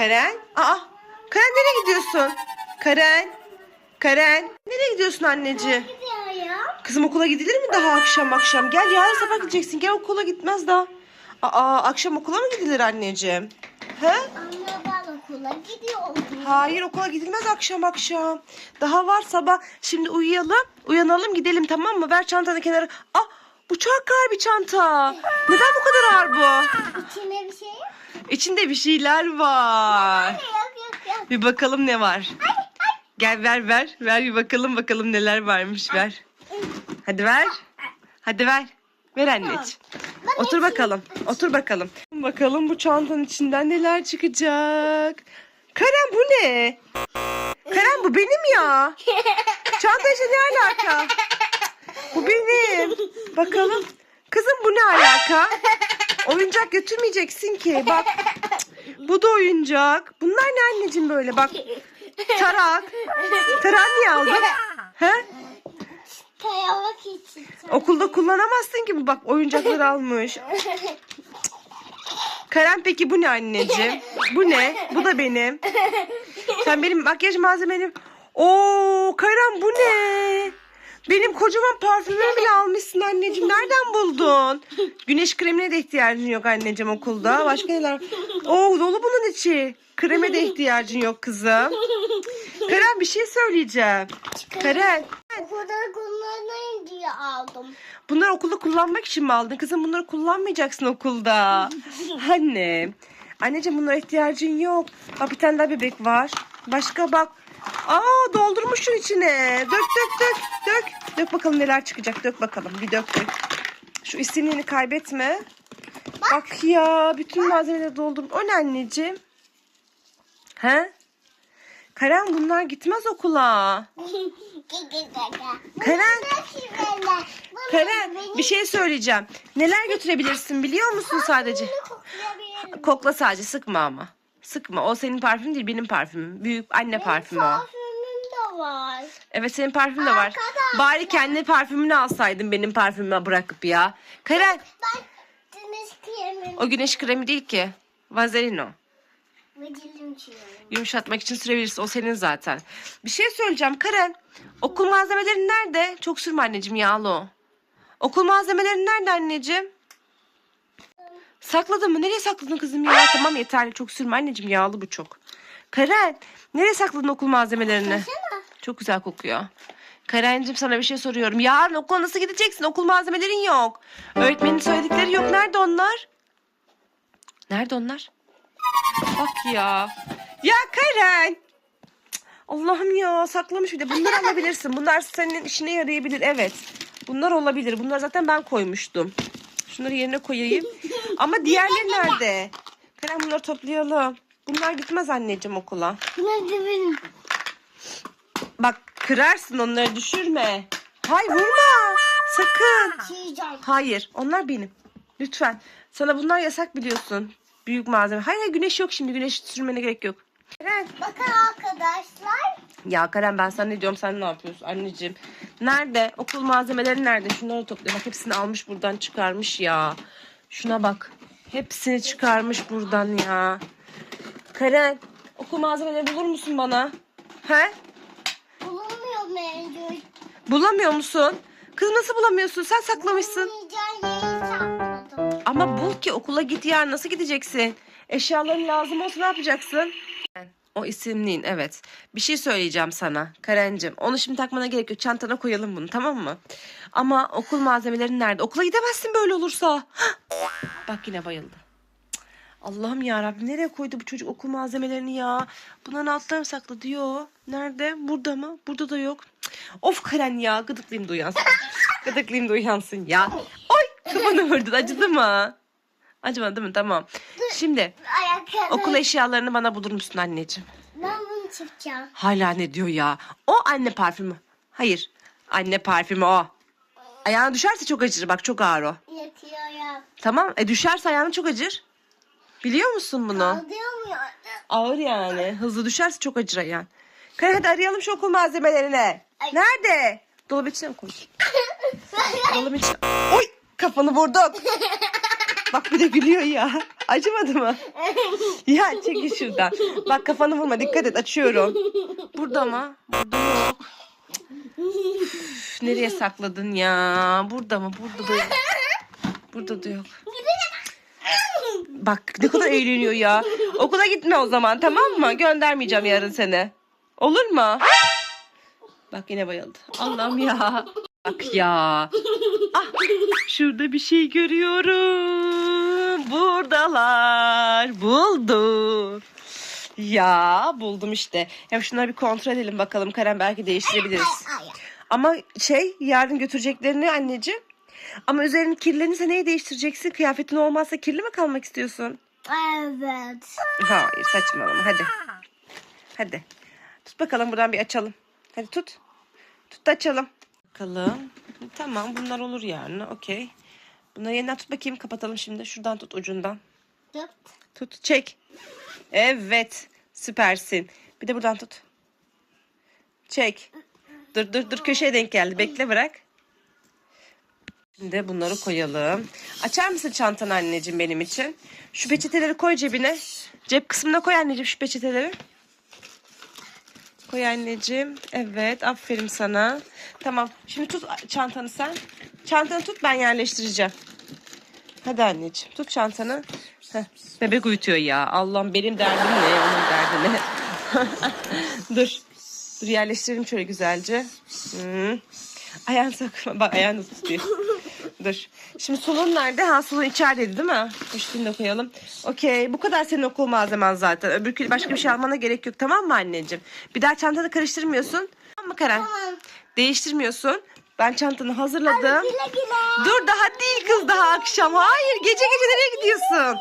Karen? Aa, Karen nereye gidiyorsun? Karen? Karen? Nereye gidiyorsun anneciğim? Kızım okula gidilir mi daha akşam akşam? Gel yarın sabah gideceksin. Gel okula gitmez daha. Aa, akşam okula mı gidilir anneciğim? He? Anne ben okula gidiyorum. Hayır okula gidilmez akşam akşam. Daha var sabah. Şimdi uyuyalım. Uyanalım gidelim tamam mı? Ver çantanı kenara. Ah bu çok ağır bir çanta. Neden bu kadar ağır bu? İçinde bir şey yok. İçinde bir şeyler var. Yok yok yok. Bir bakalım ne var. Gel ver ver. Ver bir bakalım bakalım neler varmış ver. Hadi ver. Hadi ver. Ver anneciğim. Otur bakalım. Otur bakalım. Bakalım bu çantanın içinden neler çıkacak. Karen bu ne? Karen bu benim ya. Çanta işte ne alaka? Bu benim. Bakalım. Kızım bu ne alaka? Oyuncak götürmeyeceksin ki. Bak. Bu da oyuncak. Bunlar ne anneciğim böyle? Bak. Tarak. Tarak niye aldın? He? Kayamak için. Okulda kullanamazsın ki bu bak oyuncakları almış. Karen peki bu ne anneciğim? Bu ne? Bu da benim. Sen benim makyaj malzemeni... Oo Karen bu ne? Benim kocaman parfümümü bile almışsın anneciğim. Nereden buldun? Güneş kremine de ihtiyacın yok anneciğim okulda. Başka neler? Oo dolu bunun içi. Kreme de ihtiyacın yok kızım. Karen bir şey söyleyeceğim. Karen Okulda kullanayım diye aldım. Bunları okulda kullanmak için mi aldın? Kızım bunları kullanmayacaksın okulda. Anne. Anneciğim bunlara ihtiyacın yok. Bak bir tane daha bebek var. Başka bak. Aa doldurmuş şu içine. Dök dök dök. Dök. Dök bakalım neler çıkacak. Dök bakalım. Bir dök dök. Şu isimliğini kaybetme. Bak ya bütün malzemeleri doldurmuş. O ne anneciğim? He? Karen bunlar gitmez okula. Karen. Karen bir şey söyleyeceğim. Neler götürebilirsin biliyor musun sadece? Kokla sadece sıkma ama. Sıkma. O senin parfümün değil benim parfümüm. Büyük anne parfümü o. Parfümüm de var. Evet senin parfümün de var. Arkadaşlar. Bari kendi parfümünü alsaydın benim parfümüme bırakıp ya. Karen Ben güneş kremim. o güneş kremi değil ki. Vazelin o. Vıcılım çiğnerim. Yumuşatmak için sürebilirsin. O senin zaten. Bir şey söyleyeceğim Karen. Okul malzemeleri nerede? Çok sürme anneciğim yağlı o. Okul malzemeleri nerede anneciğim? Sakladın mı? Nereye sakladın kızım ya? Tamam yeterli. Çok sürme anneciğim yağlı bu çok. Karen nereye sakladın okul malzemelerini? Baksana. Çok güzel kokuyor. Karencim sana bir şey soruyorum. Yarın okula nasıl gideceksin? Okul malzemelerin yok. Öğretmenin söyledikleri yok. Nerede onlar? Nerede onlar? Bak ya. Ya Karen. Cık, Allah'ım ya saklamış bir de. Bunları alabilirsin. Bunlar senin işine yarayabilir. Evet. Bunlar olabilir. Bunlar zaten ben koymuştum. Şunları yerine koyayım. Ama diğerleri nerede? Karen bunları toplayalım. Bunlar gitmez anneciğim okula. Nerede benim? Bak kırarsın onları düşürme. Hay vurma. Sakın. Çiğeceğim. Hayır onlar benim. Lütfen. Sana bunlar yasak biliyorsun. Büyük malzeme. Hayır hayır, güneş yok şimdi. Güneş sürmene gerek yok. Karen. Bakın arkadaşlar. Ya Karen ben sana ne diyorum sen ne yapıyorsun anneciğim? Nerede? Okul malzemeleri nerede? Şunları topla. Bak hepsini almış buradan çıkarmış ya. Şuna bak. Hepsini çıkarmış buradan ya. Karen okul malzemeleri bulur musun bana? He? Bulunmuyor mevcut. Bulamıyor musun? Kız nasıl bulamıyorsun? Sen saklamışsın. Ama bul ki okula git yarın nasıl gideceksin? Eşyaların lazım olsa ne yapacaksın? O isimliğin evet. Bir şey söyleyeceğim sana Karencim. Onu şimdi takmana gerek yok. Çantana koyalım bunu tamam mı? Ama okul malzemelerin nerede? Okula gidemezsin böyle olursa. Bak yine bayıldı. Allah'ım ya Rabbim nereye koydu bu çocuk okul malzemelerini ya? Bunların altlarına saklı diyor. Nerede? Burada mı? Burada da yok. Of Karen ya gıdıklayayım da uyansın. gıdıklayayım da uyansın ya. Oy kafanı vurdun acıdı mı? Acımadı değil mi? Tamam. Şimdi Ayakkabı. okul eşyalarını bana bulur musun anneciğim? Ben bunu çıkacağım. Hala ne diyor ya? O anne parfümü. Hayır. Anne parfümü o. Ayağına düşerse çok acır. Bak çok ağır o. Yatıyorum. Tamam. E düşerse ayağına çok acır. Biliyor musun bunu? Alıyor mu? Ağır yani. Hızlı düşerse çok acır ayağın. Kare hadi arayalım şu okul malzemelerini. Ay. Nerede? Dolabın içine mi koy? Dolabın içine. Oy! Kafanı vurdun. Bak bir de gülüyor ya. Acımadı mı? Ya çekil şuradan. Bak kafanı vurma dikkat et açıyorum. Burada mı? Burada yok. Üf, nereye sakladın ya? Burada mı? Burada da yok. Burada da yok. Bak ne kadar eğleniyor ya. Okula gitme o zaman tamam mı? Göndermeyeceğim yarın seni. Olur mu? Bak yine bayıldı. Allah'ım ya. Bak ya. Ah şurada bir şey görüyorum. Buradalar. Buldum. Ya buldum işte. Hem şunları bir kontrol edelim bakalım. Karen belki değiştirebiliriz. Ama şey yarın götüreceklerini anneciğim. Ama üzerin kirlenirse neyi değiştireceksin? Kıyafetin olmazsa kirli mi kalmak istiyorsun? Evet. Hayır saçmalama hadi. Hadi. Tut bakalım buradan bir açalım. Hadi tut. Tut da açalım. Bakalım. Tamam bunlar olur yarın. Okey. Bunları yeniden tut bakayım. Kapatalım şimdi. Şuradan tut ucundan. Tut. Tut çek. Evet. Süpersin. Bir de buradan tut. Çek. Dur dur dur köşeye denk geldi. Bekle bırak. Şimdi bunları koyalım. Açar mısın çantanı anneciğim benim için? Şu peçeteleri koy cebine. Cep kısmına koy anneciğim şu peçeteleri. Koy anneciğim. Evet aferin sana. Tamam şimdi tut çantanı sen. Çantanı tut ben yerleştireceğim. Hadi anneciğim tut çantanı. Heh, bebek uyutuyor ya. Allah'ım benim derdim ne onun derdi ne. Dur. Dur yerleştirelim şöyle güzelce. Hı. Ayağını sokma. Bak ayağını tutuyor. Dur. Şimdi sulun nerede? Ha sulun içerideydi değil mi? Üstünü de koyalım. Okey. Bu kadar senin okul malzemen zaten. Öbürkü başka bir şey almana gerek yok. Tamam mı anneciğim? Bir daha çantanı karıştırmıyorsun. Tamam mı Karen? Tamam. Değiştirmiyorsun. Ben çantanı hazırladım. Güle güle. Dur daha değil kız daha akşam. Hayır gece gece nereye gidiyorsun?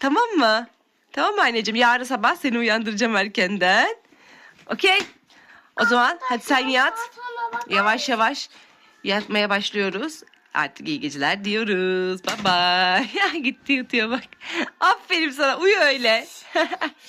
Tamam mı? Tamam mı anneciğim? Yarın sabah seni uyandıracağım erkenden. Okey. O zaman hadi sen yat. Yavaş yavaş yatmaya başlıyoruz. Artık iyi geceler diyoruz. Bye bye. Gitti yatıyor bak. Aferin sana uyu öyle.